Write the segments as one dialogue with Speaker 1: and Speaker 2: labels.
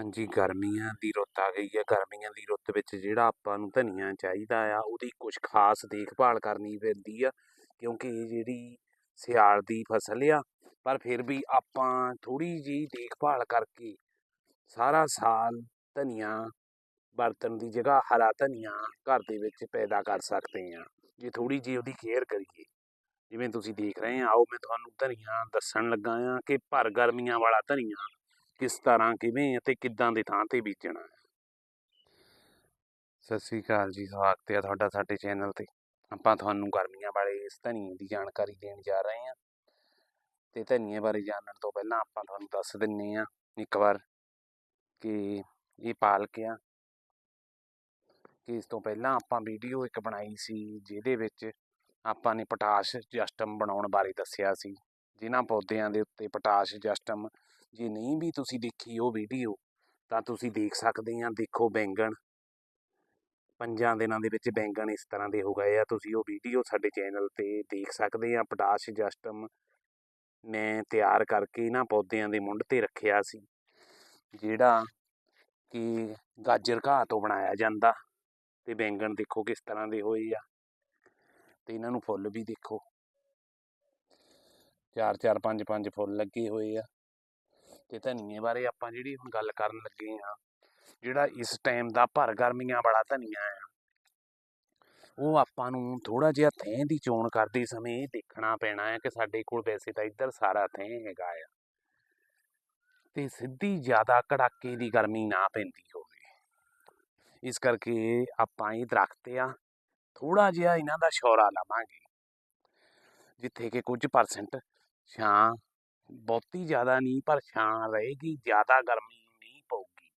Speaker 1: ਹਾਂਜੀ, ਗਰਮੀਆਂ ਦੀ ਰੁੱਤ ਆ ਗਈ ਹੈ। ਗਰਮੀਆਂ ਦੀ ਰੁੱਤ ਵਿੱਚ ਜਿਹੜਾ ਆਪਾਂ ਨੂੰ ਧਨੀਆ ਚਾਹੀਦਾ ਆ, ਉਹਦੀ ਕੁਝ ਖਾਸ ਦੇਖਭਾਲ ਕਰਨੀ ਪੈਂਦੀ ਆ, ਕਿਉਂਕਿ ਇਹ ਜਿਹੜੀ ਸਿਆਲ ਦੀ ਫਸਲ ਆ, ਪਰ ਫਿਰ ਵੀ ਆਪਾਂ ਥੋੜੀ ਜਿਹੀ ਦੇਖਭਾਲ ਕਰਕੇ ਸਾਰਾ ਸਾਲ ਧਨੀਆ ਵਰਤਣ ਦੀ ਜਗ੍ਹਾ ਹਰਾ ਧਨੀਆ ਘਰ ਦੇ ਵਿੱਚ ਪੈਦਾ ਕਰ ਸਕਦੇ ਆ ਜੇ ਥੋੜੀ ਜਿਹੀ ਉਹਦੀ ਕੇਅਰ ਕਰੀਏ, ਜਿਵੇਂ ਤੁਸੀਂ ਦੇਖ ਰਹੇ ਆ, ਆਓ ਮੈਂ ਤੁਹਾਨੂੰ ਧਨੀਆ ਦੱਸਣ ਲੱਗਾ ਆ ਕਿ ਭਰ ਗਰਮੀਆਂ ਵਾਲਾ ਧਨੀਆ ਕਿਸ ਤਰ੍ਹਾਂ ਕਿਵੇਂ ਅਤੇ ਕਿੱਦਾਂ ਦੇ ਥਾਂ ਤੇ ਬੀਜਣਾ ਹੈ? ਸਤਿ ਸ੍ਰੀ ਅਕਾਲ ਜੀ, ਸਵਾਗਤ ਹੈ ਤੁਹਾਡਾ ਸਾਡੇ ਚੈਨਲ ਤੇ। ਆਪਾਂ ਤੁਹਾਨੂੰ ਗਰਮੀਆਂ ਬਾਰੇ ਇਸ ਧਨੀਏ ਦੀ ਜਾਣਕਾਰੀ ਦੇਣ ਜਾ ਰਹੇ ਹਾਂ। ਤੇ ਧਨੀਏ ਬਾਰੇ ਜਾਣਨ ਤੋਂ ਪਹਿਲਾਂ ਆਪਾਂ ਤੁਹਾਨੂੰ ਦੱਸ ਦਿੰਨੇ ਆ ਇੱਕ ਵਾਰ ਕਿ ਇਹ ਪਾਲਕ ਆ। ਕਿ ਇਸ ਤੋਂ ਪਹਿਲਾਂ ਆਪਾਂ ਵੀਡੀਓ ਇੱਕ ਬਣਾਈ ਸੀ ਜਿਹਦੇ ਵਿੱਚ ਆਪਾਂ ਨੇ ਪੋਟਾਸ਼ ਜਸਟਮ ਬਣਾਉਣ ਬਾਰੇ ਦੱਸਿਆ ਸੀ। ਜਿਨ੍ਹਾਂ ਪੌਦਿਆਂ ਦੇ ਉੱਤੇ ਪੋਟਾਸ਼ ਜਸਟਮ ਜੇ ਨਹੀਂ ਵੀ ਤੁਸੀਂ ਦੇਖੀ ਉਹ ਵੀਡੀਓ ਤਾਂ ਤੁਸੀਂ ਦੇਖ ਸਕਦੇ ਆ, ਦੇਖੋ ਬੈਂਗਣ। ਪੰਜਾਂ ਦਿਨਾਂ ਦੇ ਵਿੱਚ ਬੈਂਗਣ ਇਸ ਤਰ੍ਹਾਂ ਦੇ ਹੋ ਗਏ ਆ, ਤੁਸੀਂ ਉਹ ਵੀਡੀਓ ਸਾਡੇ ਚੈਨਲ ਤੇ ਦੇਖ ਸਕਦੇ ਆ। ਪਟਾਸ਼ ਜਸਟਮ ਮੈਂ ਤਿਆਰ ਕਰਕੇ ਇਹਨਾਂ ਪੌਦਿਆਂ ਦੇ ਮੁੰਡ ਤੇ ਰੱਖਿਆ ਸੀ, ਜਿਹੜਾ ਕਿ ਗਾਜਰ ਘਾਹ ਤੋਂ ਬਣਾਇਆ ਜਾਂਦਾ, ਤੇ ਬੈਂਗਣ ਦੇਖੋ ਕਿਸ ਤਰ੍ਹਾਂ ਦੇ ਹੋਏ ਆ। ਤੇ ਇਹਨਾਂ ਨੂੰ ਫੁੱਲ ਵੀ ਦੇਖੋ। ਚਾਰ ਚਾਰ, ਪੰਜ ਪੰਜ ਫੁੱਲ ਲੱਗੇ ਹੋਏ ਆ। ਤੇ ਧਨੀਏ ਬਾਰੇ ਆਪਾਂ ਜਿਹੜੀ ਹੁਣ ਗੱਲ ਕਰਨ ਲੱਗੇ ਆ ਜਿਹੜਾ ਇਸ ਟਾਈਮ ਦਾ ਭਰ ਗਰਮੀਆਂ ਵਾਲਾ ਧਨੀਆ ਆ ਉਹ ਆਪਾਂ ਨੂੰ ਥੋੜਾ ਜਿਹਾ ਥੈਂ ਦੀ ਚੋਣ ਕਰਦੇ ਸਮੇਂ ਇਹ ਦੇਖਣਾ ਪੈਣਾ ਹੈ ਕਿ ਸਾਡੇ ਕੋਲ ਵੈਸੇ ਤਾਂ ਇੱਧਰ ਸਾਰਾ ਥੈਂ ਹੈਗਾ ਆ। ਤੇ ਸਿੱਧੀ ਜ਼ਿਆਦਾ ਕੜਾਕੇ ਦੀ ਗਰਮੀ ਨਾ ਪੈਂਦੀ ਹੋਵੇ। ਇਸ ਕਰਕੇ ਆਪਾਂ ਇਹ ਦਰਖਤ ਆ ਥੋੜਾ ਜਿਹਾ ਇਹਨਾਂ ਦਾ ਸ਼ੌਰਾ ਲਵਾਂਗੇ, ਜਿੱਥੇ ਕਿ ਕੁਝ ਪਰਸੈਂਟ ਛਾਂ ਬਹੁਤੀ ਜ਼ਿਆਦਾ ਨਹੀਂ, ਪਰ ਛਾਂ ਰਹੇਗੀ, ਜ਼ਿਆਦਾ ਗਰਮੀ ਨਹੀਂ ਪਊਗੀ।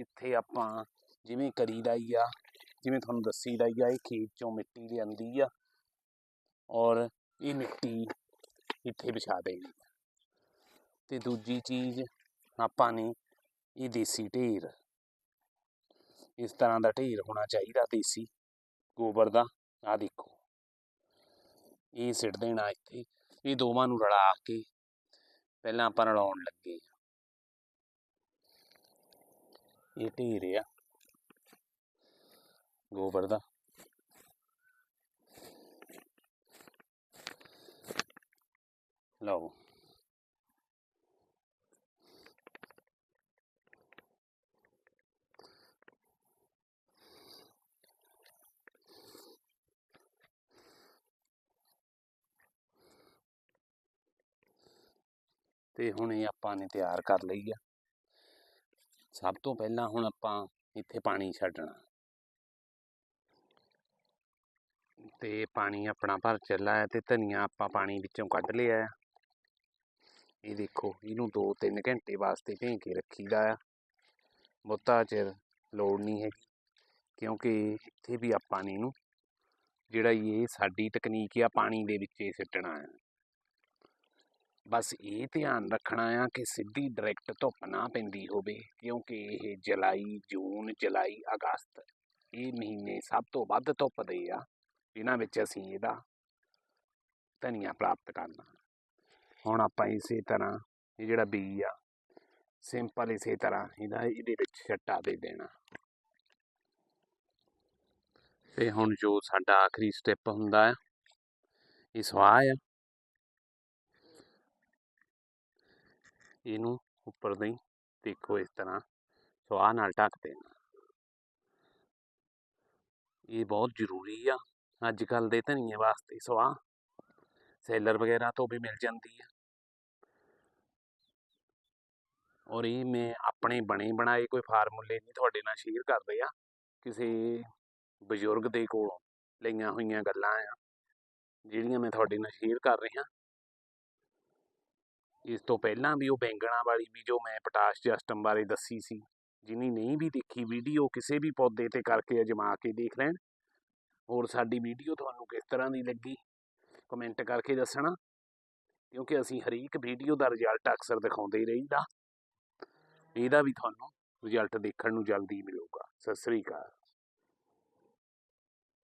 Speaker 1: ਇੱਥੇ ਆਪਾਂ ਜਿਵੇਂ ਕਰੀਦਾ ਹੀ ਆ, ਜਿਵੇਂ ਤੁਹਾਨੂੰ ਦੱਸੀਦਾ ਹੀ ਆ, ਇਹ ਖੇਤ ਚੋਂ ਮਿੱਟੀ ਲਿਆਂਦੀ ਆ ਔਰ ਇਹ ਮਿੱਟੀ ਇੱਥੇ ਵਿਛਾ ਦੇਣੀ ਤੇ ਦੂਜੀ ਚੀਜ਼ ਆਪਾਂ ਨੇ ਇਹ ਦੇਸੀ ਢੇਰ। ਇਸ ਤਰ੍ਹਾਂ ਦਾ ਢੇਰ ਹੋਣਾ ਚਾਹੀਦਾ ਦੇਸੀ ਗੋਬਰ ਦਾ ਆ ਦੇਖੋ। ਇਹ ਸਿੱਟ ਦੇਣਾ ਇੱਥੇ। ਇਹ ਦੋਵਾਂ ਨੂੰ ਰਲਾ ਕੇ ਪਹਿਲਾਂ ਆਪਾਂ ਰਲਾਉਣ ਲੱਗੇ ਇਹ ਢੇਰ ਆ। ਗੋਬਰ ਦਾ। ਲਓ। ਤੇ ਹੁਣ ਇਹ ਆਪਾਂ ਨੇ ਤਿਆਰ ਕਰ ਲਈ ਆ। ਸਭ ਤੋਂ ਪਹਿਲਾਂ ਹੁਣ ਆਪਾਂ ਇੱਥੇ ਪਾਣੀ ਛੱਡਣਾ। ਤੇ ਪਾਣੀ ਆਪਣਾ ਭਰ ਚੱਲਾ ਹੈ ਤੇ ਧਨੀਆ ਆਪਾਂ ਪਾਣੀ ਵਿੱਚੋਂ ਕੱਢ ਲਿਆ ਹੈ। ਇਹ ਦੇਖੋ, ਇਹਨੂੰ 2-3 ਘੰਟੇ ਵਾਸਤੇ ਭੇਂ ਕੇ ਰੱਖੀਦਾ ਆ। ਬਹੁਤਾ ਚਿਰ ਲੋੜ ਨਹੀਂ ਹੈ ਕਿਉਂਕਿ ਇੱਥੇ ਵੀ ਆਪਾਂ ਨੇ ਇਹਨੂੰ, ਜਿਹੜਾ ਇਹ ਸਾਡੀ ਤਕਨੀਕ ਆ, ਪਾਣੀ ਦੇ ਵਿੱਚ ਹੀ ਸਿੱਟਣਾ ਹੈ। ਬਸ ਇਹ ਧਿਆਨ ਰੱਖਣਾ ਆ ਕਿ ਸਿੱਧੀ ਡਾਇਰੈਕਟ ਧੁੱਪ ਨਾ ਪੈਂਦੀ ਹੋਵੇ, ਕਿਉਂਕਿ ਇਹ ਜੁਲਾਈ, ਜੂਨ, ਜੁਲਾਈ, ਅਗਸਤ ਇਹ ਮਹੀਨੇ ਸਭ ਤੋਂ ਵੱਧ ਧੁੱਪ ਦੇ ਆ ਇਹਨਾਂ ਵਿੱਚ ਅਸੀਂ ਇਹਦਾ ਧਨੀਆ ਪ੍ਰਾਪਤ ਕਰਨਾ। ਹੁਣ ਆਪਾਂ ਇਸੇ ਤਰ੍ਹਾਂ ਇਹ ਜਿਹੜਾ ਬੀਜ ਆ, ਸਿੰਪਲ ਇਸੇ ਤਰ੍ਹਾਂ ਇਹਦਾ ਇਹਦੇ ਵਿੱਚ ਛੱਟਾ ਦੇ ਦੇਣਾ। ਤੇ ਹੁਣ ਜੋ ਸਾਡਾ ਆਖਰੀ ਸਟੈਪ ਹੁੰਦਾ ਹੈ ਇਹ ਸਵਾਹ ਆ। ਇਹਨੂੰ ਉੱਪਰ ਦੀ ਦੇਖੋ ਇਸ ਤਰ੍ਹਾਂ ਸਵਾਹ ਨਾਲ ਢੱਕ ਦੇਣਾ ਇਹ ਬਹੁਤ ਜ਼ਰੂਰੀ ਆ ਅੱਜ ਕੱਲ ਦੇ ਧਨੀਏ ਵਾਸਤੇ ਸਵਾਹ ਸੈਲਰ ਵਗੈਰਾ ਤੋਂ ਵੀ ਮਿਲ ਜਾਂਦੀ ਆ ਔਰ ਇਹ ਮੈਂ ਆਪਣੇ ਬਣੇ ਬਣਾਏ ਕੋਈ ਫਾਰਮੂਲੇ ਨਹੀਂ ਤੁਹਾਡੇ ਨਾਲ ਸ਼ੇਅਰ ਕਰ ਰਿਹਾ ਕਿਸੇ ਬਜ਼ੁਰਗ ਦੇ ਕੋਲੋਂ ਲਈਆਂ ਹੋਈਆਂ ਗੱਲਾਂ ਆ ਜਿਹੜੀਆਂ ਮੈਂ ਤੁਹਾਡੇ ਨਾਲ ਸ਼ੇਅਰ ਕਰ ਰਿਹਾ ਇਸ ਤੋਂ ਪਹਿਲਾਂ ਵੀ ਉਹ ਬੈਂਗਣਾ ਵਾਲੀ ਵੀ ਜੋ ਮੈਂ ਪੋਟਾਸ਼ ਜਸਟਮ ਬਾਰੇ ਦੱਸੀ ਸੀ, ਜਿਨੀ ਨਹੀਂ ਵੀ ਦੇਖੀ ਵੀਡੀਓ ਕਿਸੇ ਵੀ ਪੌਦੇ ਤੇ ਕਰਕੇ ਅਜਮਾ ਕੇ ਦੇਖ ਲੈਣ। ਹੋਰ ਸਾਡੀ ਵੀਡੀਓ ਤੁਹਾਨੂੰ ਕਿਸ ਤਰ੍ਹਾਂ ਦੀ ਲੱਗੀ ਕਮੈਂਟ ਕਰਕੇ ਦੱਸਣਾ। ਕਿਉਂਕਿ ਅਸੀਂ ਹਰੇਕ ਵੀਡੀਓ ਦਾ ਰਿਜ਼ਲਟ ਅਕਸਰ ਦਿਖਾਉਂਦੇ ਹੀ ਰਹੀਦਾ। ਇਹਦਾ ਵੀ ਤੁਹਾਨੂੰ ਰਿਜ਼ਲਟ ਦੇਖਣ ਨੂੰ ਜਲਦੀ ਮਿਲੂਗਾ। ਸਤਿ ਸ੍ਰੀ ਅਕਾਲ।